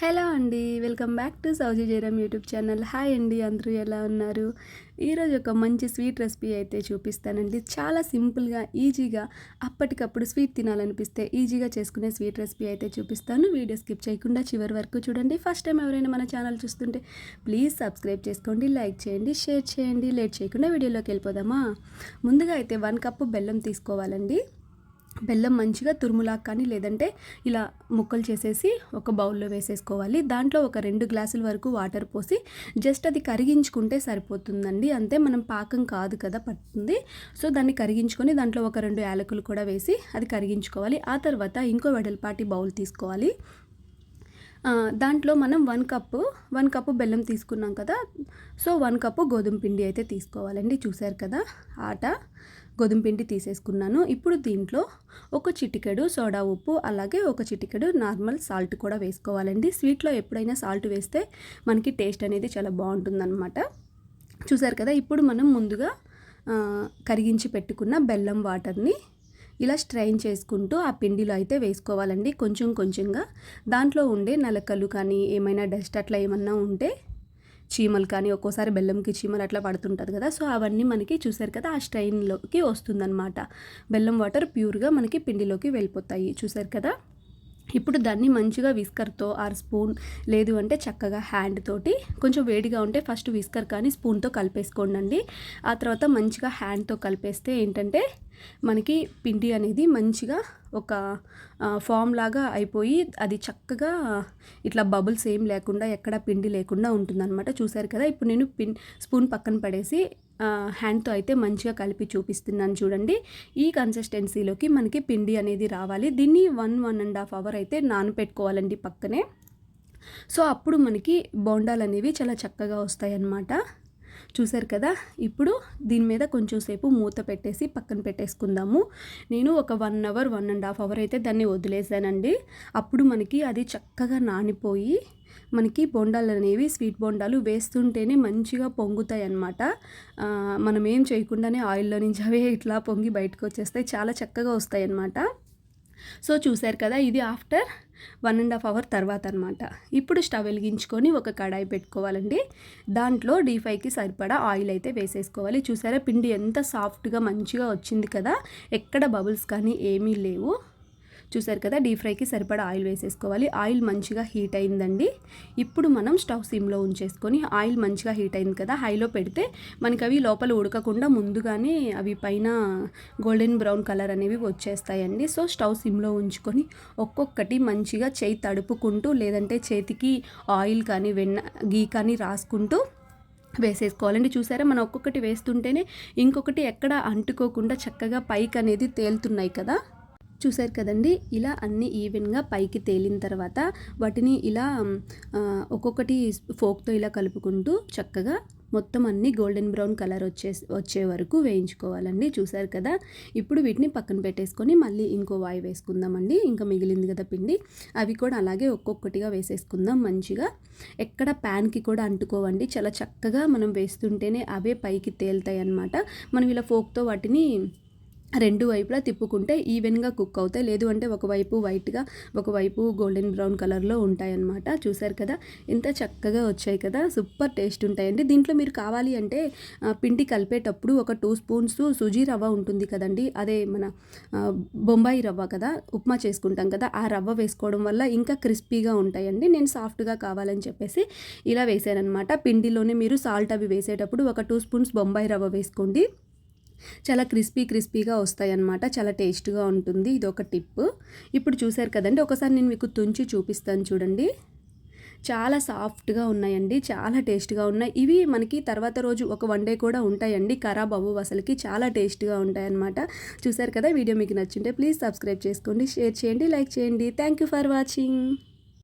Hello అండి welcome back to సౌజీ Jayaram YouTube channel. Hi అండి అందరూ ఎలా ఉన్నారు? ఈరోజు ఒక మంచి స్వీట్ రెసిపీ అయితే చూపిస్తానండి. చాలా సింపుల్గా ఈజీగా అప్పటికప్పుడు స్వీట్ తినాలనిపిస్తే ఈజీగా చేసుకునే స్వీట్ రెసిపీ అయితే చూపిస్తాను. వీడియో స్కిప్ చేయకుండా చివరి వరకు చూడండి. ఫస్ట్ టైం ఎవరైనా మన ఛానల్ చూస్తుంటే ప్లీజ్ సబ్స్క్రైబ్ చేసుకోండి లైక్ చేయండి షేర్ చేయండి. లేట్ చేయకుండా వీడియోలోకి వెళ్ళిపోదామా? ముందుగా అయితే వన్ కప్పు బెల్లం తీసుకోవాలండి. బెల్లం మంచిగా తురుములా కానీ లేదంటే ఇలా ముక్కలు చేసేసి ఒక బౌల్లో వేసేసుకోవాలి. దాంట్లో ఒక రెండు గ్లాసుల వరకు వాటర్ పోసి జస్ట్ అది కరిగించుకుంటే సరిపోతుందండి. అంతే మనం పాకం కాదు కదా పడుతుంది సో దాన్ని కరిగించుకొని దాంట్లో ఒక రెండు యాలకులు కూడా వేసి అది కరిగించుకోవాలి. ఆ తర్వాత ఇంకో వెడల్పాటి బౌల్ తీసుకోవాలి. దాంట్లో మనం వన్ కప్పు వన్ కప్పు బెల్లం తీసుకున్నాం కదా. సో వన్ కప్పు గోధుమ పిండి అయితే తీసుకోవాలండి. చూసారు కదా ఆట. గోధుమ పిండి తీసేసుకున్నాను. ఇప్పుడు దీంట్లో ఒక చిటికెడు సోడా ఉప్పు అలాగే ఒక చిటికెడు నార్మల్ సాల్ట్ కూడా వేసుకోవాలండి. స్వీట్లో ఎప్పుడైనా సాల్ట్ వేస్తే మనకి టేస్ట్ అనేది చాలా బాగుంటుందన్నమాట. చూసారు కదా ఇప్పుడు మనం ముందుగా కరిగించి పెట్టుకున్న బెల్లం వాటర్ని ఇలా స్ట్రైన్ చేసుకుంటూ ఆ పిండిలో అయితే వేసుకోవాలండి. కొంచెం కొంచెంగా దాంట్లో ఉండే నలకలు కానీ ఏమైనా డస్ట్ అట్లా ఏమన్నా ఉంటే చీమలు కానీ ఒక్కోసారి బెల్లంకి చీమలు అట్లా పడుతుంటుంది కదా సో అవన్నీ మనకి చూసారు కదా ఆ స్ట్రైన్లోకి వస్తుందన్నమాట. బెల్లం వాటర్ ప్యూర్గా మనకి పిండిలోకి వెళ్ళిపోతాయి చూసారు కదా. ఇప్పుడు దాన్ని మంచిగా విస్కర్తో ఆర్ స్పూన్ లేదు అంటే చక్కగా హ్యాండ్ తోటి కొంచెం వేడిగా ఉంటే ఫస్ట్ విస్కర్ కానీ స్పూన్తో కలిపేసుకోండి ఆ తర్వాత మంచిగా హ్యాండ్తో కలిపేస్తే ఏంటంటే మనకి పిండి అనేది మంచిగా ఒక ఫామ్ లాగా అయిపోయి అది చక్కగా ఇట్లా బబుల్స్ ఏం లేకుండా ఎక్కడ పిండి లేకుండా ఉంటుందన్నమాట. చూసారు కదా? ఇప్పుడు నేను పిన్ స్పూన్ పక్కన పడేసి హ్యాండ్తో అయితే మంచిగా కలిపి చూపిస్తున్నాను చూడండి. ఈ కన్సిస్టెన్సీలోకి మనకి పిండి అనేది రావాలి. దీన్ని one one and half hour అయితే నానపెట్టుకోవాలండి పక్కనే. సో అప్పుడు మనకి బోండాలు అనేవి చాలా చక్కగా వస్తాయి అన్నమాట చూసారు కదా? ఇప్పుడు దీని మీద కొంచెం సేపు మూత పెట్టేసి పక్కన పెట్టేసుకుందాము. నేను ఒక one hour one and half hour అయితే దాన్ని వదిలేసానండి. అప్పుడు మనకి అది చక్కగా నానిపోయి మనకి బొండాలు అనేవి స్వీట్ బొండాలు వేస్తుంటేనే మంచిగా పొంగుతాయి అన్నమాట. మనం ఏం చేయకుండానే ఆయిల్లో నుంచి అవే ఇట్లా పొంగి బయటకు వచ్చేస్తాయి. చాలా చక్కగా వస్తాయి అన్నమాట. సో చూశారు కదా ఇది after one and half hour తర్వాత అనమాట ఇప్పుడు స్టవ్ వెలిగించుకొని ఒక కడాయి పెట్టుకోవాలండి. దాంట్లో డీ ఫ్రైకి సరిపడా ఆయిల్ అయితే వేసేసుకోవాలి. చూసారా పిండి ఎంత సాఫ్ట్గా మంచిగా వచ్చింది కదా ఎక్కడ బబుల్స్ కానీ ఏమీ లేవు. చూసారు కదా డీప్ ఫ్రైకి సరిపడా ఆయిల్ వేసేసుకోవాలి. ఆయిల్ మంచిగా హీట్ అయిందండి. ఇప్పుడు మనం స్టవ్ సిమ్లో ఉంచేసుకొని ఆయిల్ మంచిగా హీట్ అయింది కదా హైలో పెడితే మనకి అవి లోపల ఉడకకుండా ముందుగానే అవి పైన గోల్డెన్ బ్రౌన్ కలర్ అనేవి వచ్చేస్తాయండి. సో స్టవ్ సిమ్లో ఉంచుకొని ఒక్కొక్కటి మంచిగా చేయి తడుపుకుంటూ లేదంటే చేతికి ఆయిల్ కానీ వెన్న గీ కానీ రాసుకుంటూ వేసేసుకోవాలండి. చూసారా మనం ఒక్కొక్కటి వేస్తుంటేనే ఇంకొకటి ఎక్కడ అంటుకోకుండా చక్కగా పైకి అనేది తేలుతున్నాయి కదా. చూసారు కదండి. ఇలా అన్ని ఈవెన్గా పైకి తేలిన తర్వాత వాటిని ఇలా ఒక్కొక్కటి ఫోక్తో ఇలా కలుపుకుంటూ చక్కగా మొత్తం అన్ని గోల్డెన్ బ్రౌన్ కలర్ వచ్చే వచ్చే వరకు వేయించుకోవాలండి. చూసారు కదా? ఇప్పుడు వీటిని పక్కన పెట్టేసుకొని మళ్ళీ ఇంకో వాయి వేసుకుందామండి. ఇంకా మిగిలింది కదా పిండి. అవి కూడా అలాగే ఒక్కొక్కటిగా వేసేసుకుందాం మంచిగా. ఎక్కడ ప్యాన్కి కూడా అంటుకోవండి. చాలా చక్కగా మనం వేస్తుంటేనే అవే పైకి తేలుతాయి అన్నమాట మనం ఇలా ఫోక్తో వాటిని రెండు వైపులా తిప్పుకుంటే ఈవెన్గా కుక్ అవుతాయి. లేదు అంటే ఒకవైపు వైట్గా ఒకవైపు గోల్డెన్ బ్రౌన్ కలర్లో ఉంటాయన్నమాట. చూసారు కదా? ఎంత చక్కగా వచ్చాయి కదా? సూపర్ టేస్ట్ ఉంటాయండి. దీంట్లో మీరు కావాలి అంటే పిండి కలిపేటప్పుడు ఒక టూ స్పూన్స్ సుజీ రవ్వ ఉంటుంది కదండి? అదే మన బొంబాయి రవ్వ కదా? ఉప్మా చేసుకుంటాం కదా? ఆ రవ్వ వేసుకోవడం వల్ల ఇంకా క్రిస్పీగా ఉంటాయండి. నేను సాఫ్ట్గా కావాలని చెప్పేసి ఇలా వేసానమాట పిండిలోనే మీరు సాల్ట్ అవి వేసేటప్పుడు ఒక టూ స్పూన్స్ బొంబాయి రవ్వ వేసుకోండి. చాలా క్రిస్పీ క్రిస్పీగా వస్తాయి అన్నమాట చాలా టేస్ట్గా ఉంటుంది. ఇది ఒక టిప్. ఇప్పుడు చూసారు కదండి ఒకసారి నేను మీకు తుంచి చూపిస్తాను చూడండి. చాలా సాఫ్ట్గా ఉన్నాయండి. చాలా టేస్ట్గా ఉన్నాయి. ఇవి మనకి తర్వాత రోజు ఒక వన్ డే కూడా ఉంటాయండి. ఖరాబ్ అవ్వవు అసలుకి. చాలా టేస్ట్గా ఉంటాయన్నమాట. చూసారు కదా వీడియో మీకు నచ్చింటే ప్లీజ్ సబ్స్క్రైబ్ చేసుకోండి షేర్ చేయండి లైక్ చేయండి. Thank you for watching.